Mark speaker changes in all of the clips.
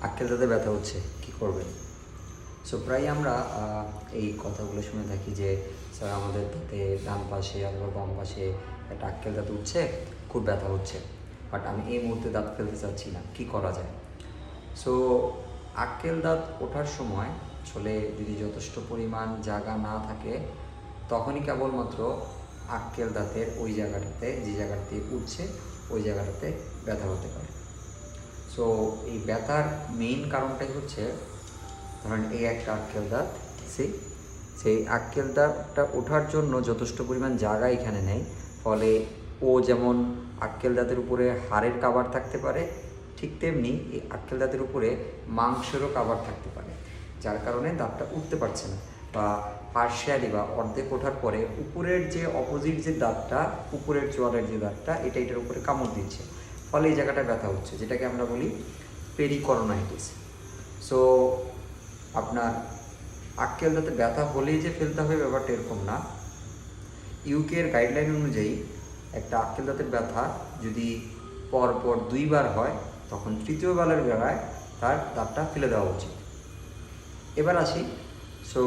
Speaker 1: আক্কেল দাঁতে ব্যথা হচ্ছে, কি করবেন? সো প্রায় আমরা এই কথাগুলো শুনে থাকি যে, স্যার, আমাদের দাঁতে ডান পাশে অথবা বাম পাশে একটা আক্কেল দাঁত উঠছে, খুব ব্যথা হচ্ছে। বাট আমি এই মুহূর্তে দাঁত ফেলতে চাচ্ছি না, কি করা যায়? সো আক্কেল দাঁত ওঠার সময় আসলে যদি যথেষ্ট পরিমাণ জায়গা না থাকে, তখনই কেবলমাত্র আক্কেল দাঁতের ওই জায়গাটাতে, যে জায়গাটাতে উঠছে, ওই জায়গাটাতে ব্যথা হতে পারে। সো এই ব্যথার মেইন কারণটাই হচ্ছে, ধরেন এই একটা আক্কেল দাঁত সেই সেই আক্কেল দাঁতটা ওঠার জন্য যথেষ্ট পরিমাণ জায়গা এখানে নেই। ফলে ও যেমন আক্কেল দাঁতের উপরে হাড়ের কাবার থাকতে পারে, ঠিক তেমনি এই আক্কেল দাঁতের উপরে মাংসেরও কাবার থাকতে পারে, যার কারণে দাঁতটা উঠতে পারছে না। বা পার্শিয়ালি বা অর্ধেক ওঠার পরে উপরের যে অপোজিট যে দাঁতটা, উপরের চোয়ালের যে দাঁতটা, এটা এটার উপরে কামড় দিচ্ছে। ফলে এই জায়গাটা ব্যথা হচ্ছে, যেটাকে আমরা বলি পেরিকরোনাইটিস সো আপনার আক্কেল দাঁতে ব্যথা হলেই যে ফেলতে হবে ব্যাপারটা এরকম না। ইউকের গাইডলাইন অনুযায়ী একটা আক্কেল দাঁতের ব্যথা যদি পরপর দুইবার হয়, তখন তৃতীয় বেলার তার দাঁতটা ফেলে দেওয়া উচিত। এবার আসি সো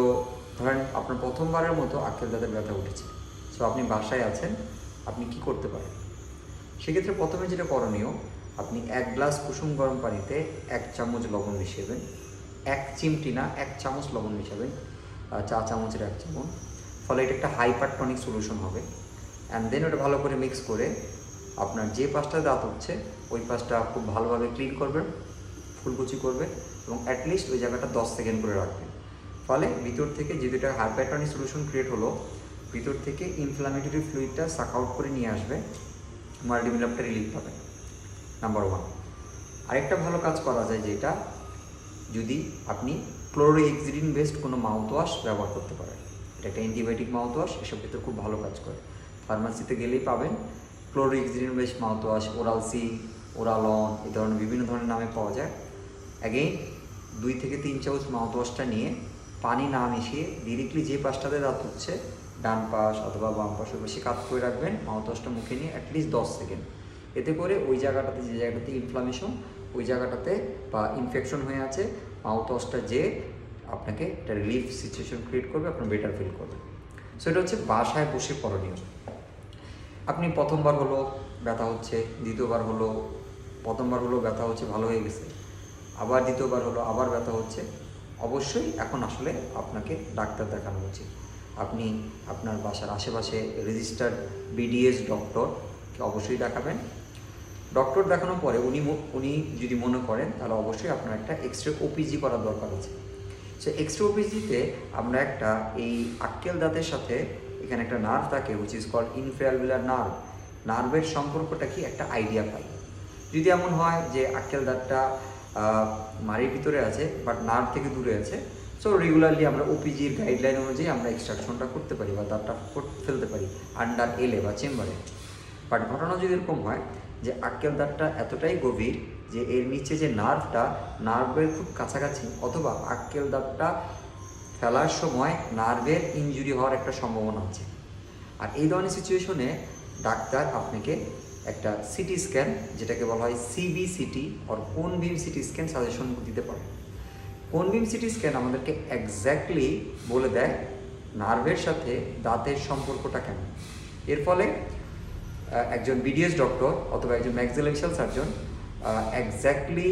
Speaker 1: ধরেন আপনার প্রথমবারের মতো আক্কেল দাঁতের ব্যথা উঠেছে। সো আপনি বাসায় আছেন, আপনি কি করতে পারেন? সেক্ষেত্রে প্রথমে যেটা করণীয়, আপনি এক গ্লাস কুসুম গরম পানিতে এক চামচ লবণ মিশাবেন এক চিমটি না, এক চামচ লবণ মিশাবেন। চা চামচের এক চামচ। ফলে এটা একটা হাইপারটনিক সলিউশন হবে। অ্যান্ড দেন ওটা ভালো করে মিক্স করে আপনার যে পাশটা দাঁত হচ্ছে, ওই পাশটা খুব ভালোভাবে ক্লিন করবেন, ফুলকুচি করবেন এবং অ্যাটলিস্ট ওই জায়গাটা দশ সেকেন্ড করে রাখবেন। ফলে ভিতর থেকে যেহেতু এটা হাইপারটনিক সলিউশন ক্রিয়েট হলো, ভিতর থেকে ইনফ্লামেটরি ফ্লুইডটা সাক আউট করে নিয়ে আসবে। মাল্টিমিলাপটা রিলিফ পাবেন নাম্বার ওয়ান আরেকটা ভালো কাজ করা যায় যেটা, যদি আপনি ক্লোরোহেক্সিডিন বেসড কোনো মাউথওয়াশ ব্যবহার করতে পারেন। এটা একটা অ্যান্টিবায়োটিক মাউথওয়াশ এসব ক্ষেত্রে খুব ভালো কাজ করে। ফার্মাসিতে গেলেই পাবেন chlorhexidine based mouthwash oral C ওরালন এই ধরনের বিভিন্ন ধরনের নামে পাওয়া যায়। অ্যাগেইন দুই থেকে তিন চামচ মাউথওয়াশটা নিয়ে পানি না মিশিয়ে ডিরেক্টলি যে পাশটাতে দাঁত হচ্ছে ডান পাশ অথবা বাম পাশ বেশি কাত করে রাখবেন, মাউথওয়াশটা মুখে নিয়ে অ্যাটলিস্ট দশ সেকেন্ড। এতে করে ওই জায়গাটাতে, যে জায়গাটাতে ইনফ্লামেশন ওই জায়গাটাতে বা ইনফেকশন হয়ে আছে, মাউথওয়াশটা যে আপনাকে একটা রিলিফ সিচুয়েশন ক্রিয়েট করবে, আপনার বেটার ফিল করবে। সো এটা হচ্ছে বাসায় বসে করণীয়। আপনি প্রথমবার হলো ব্যথা হচ্ছে, দ্বিতীয়বার হলো, প্রথমবার হলো ব্যথা হচ্ছে, ভালো হয়ে গেছে। আবার দ্বিতীয়বার হলো, আবার ব্যথা হচ্ছে। অবশ্যই এখন আসলে আপনাকে ডাক্তার দেখানো উচিত। আপনি আপনার বাসার আশেপাশে রেজিস্টার্ড বিডিএস ডক্টরকে অবশ্যই দেখাবেন। ডক্টর দেখানোর পরে উনি উনি যদি মনে করেন, তাহলে অবশ্যই আপনার একটা এক্স রে ওপিজি করার দরকার আছে। সে এক্স রে ওপিজিতে আমরা একটা এই আক্কেল দাঁতের সাথে এখানে একটা নার্ভ থাকে which is call inferior alveolar nerve নার্ভের সম্পর্কটা কি? একটা আইডিয়া পাই। যদি এমন হয় যে আক্কেল দাঁতটা মাড়ির ভিতরে আছে বাট নার্ভ থেকে দূরে আছে সো রেগুলারলি আমরা ওপিজির গাইডলাইন অনুযায়ী আমরা এক্সট্রাকশনটা করতে পারি বা কর- ফেলতে পারি আন্ডার এলে বা চেম্বারে বাট ঘটনা যদি এরকম হয় যে আক্কেল দাঁতটা এতটাই গভীর যে এর নিচে যে নার্ভটা নার্ভের খুব কাছাকাছি অথবা আক্কেল দাঁতটা ফেলার সময় নার্ভের ইনজুরি হওয়ার একটা সম্ভাবনা আছে। আর এই ধরনের সিচুয়েশনে ডাক্তার আপনাকে একটা সিটি স্ক্যান যেটাকে বলা হয় CBCT or cone beam CT scan suggestion দিতে পারে। কোন বিম সিটি স্ক্যান আমাদেরকে এক্স্যাক্টলি বলে দেয় নার্ভের সাথে দাঁতের সম্পর্কটা কেমন এর ফলে একজন বিডিএস ডক্টর অথবা একজন ম্যাক্সিলেকশাল সার্জন এক্স্যাক্টলি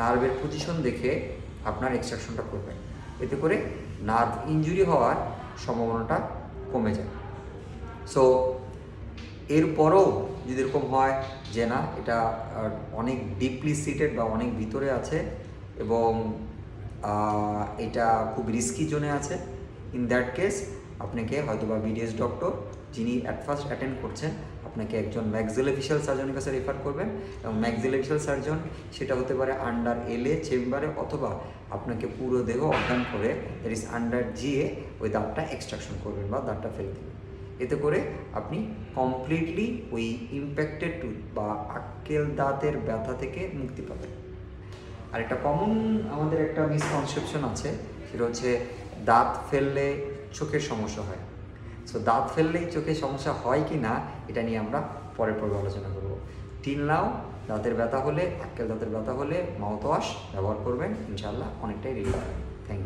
Speaker 1: নার্ভের পজিশন দেখে আপনার এক্সট্রাকশনটা করবেন এতে করে নার্ভ ইনজুরি হওয়ার সম্ভাবনাটা কমে যায়। সো এরপরও যদি এরকম হয় যে না, এটা অনেক ডিপলি সিটেড বা অনেক ভিতরে আছে এবং এটা খুব রিস্কি জোনে আছে। ইন দ্যাট কেস আপনাকে হয়তো বা বিডিএস ডক্টর যিনি অ্যাট ফার্স্ট অ্যাটেন্ড করছেন, আপনাকে একজন ম্যাক্সিলোফিশিয়াল সার্জনের কাছে রেফার করবেন এবং ম্যাক্সিলোফিশিয়াল সার্জন সেটা হতে পারে আন্ডার এলে চেম্বারে অথবা আপনাকে পুরো দেহ অজ্ঞান করে দ্যাট ইজ আন্ডার জিয়ে ওই দাঁতটা এক্সট্রাকশন করবেন বা দাঁতটা ফেলে দেবেন। এতে করে আপনি কমপ্লিটলি ওই ইম্প্যাক্টেড টুথ বা আক্কেল দাঁতের ব্যথা থেকে মুক্তি পাবেন। আর একটা কমন আমাদের একটা মিসকনসেপশন আছে, সেটা হচ্ছে দাঁত ফেললে চোখের সমস্যা হয়। সো দাঁত ফেললেই চোখের সমস্যা হয় কি না, এটা নিয়ে আমরা পরের পরে আলোচনা করব। তিন নাও, দাঁতের ব্যথা হলে আক্কেল দাঁতের ব্যথা হলে মাউথ ওয়াশ ব্যবহার করবেন ইনশাল্লাহ অনেকটাই রিলিফ পাবেন